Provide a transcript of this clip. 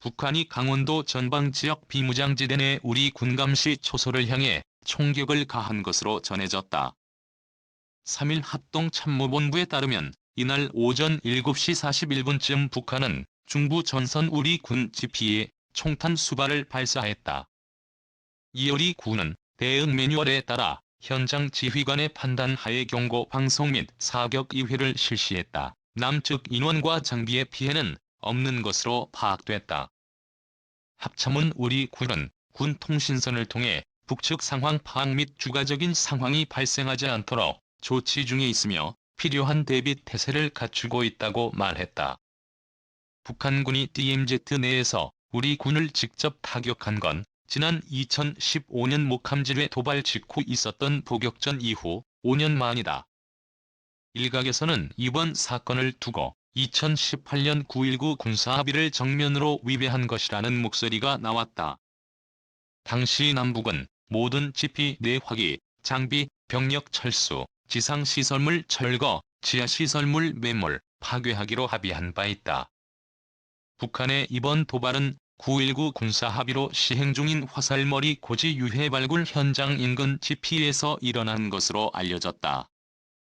북한이 강원도 전방 지역 비무장지대 내 우리 군감시 초소를 향해 총격을 가한 것으로 전해졌다. 3일 합동참모본부에 따르면 이날 오전 7시 41분쯤 북한은 중부 전선 우리 군 지피에 총탄 수발을 발사했다. 이어리 군은 대응 매뉴얼에 따라 현장 지휘관의 판단 하에 경고 방송 및 사격 이회를 실시했다. 남측 인원과 장비의 피해는 없는 것으로 파악됐다. 합참은 우리 군은 군 통신선을 통해 북측 상황 파악 및 추가적인 상황이 발생하지 않도록 조치 중에 있으며 필요한 대비 태세를 갖추고 있다고 말했다. 북한군이 DMZ 내에서 우리 군을 직접 타격한 건 지난 2015년 목함지뢰 도발 직후 있었던 포격전 이후 5년 만이다. 일각에서는 이번 사건을 두고 2018년 9.19 군사합의를 정면으로 위배한 것이라는 목소리가 나왔다. 당시 남북은 모든 지피 내화기, 장비, 병력 철수, 지상시설물 철거, 지하시설물 매몰, 파괴하기로 합의한 바 있다. 북한의 이번 도발은 9.19 군사합의로 시행 중인 화살머리 고지 유해 발굴 현장 인근 지피에서 일어난 것으로 알려졌다.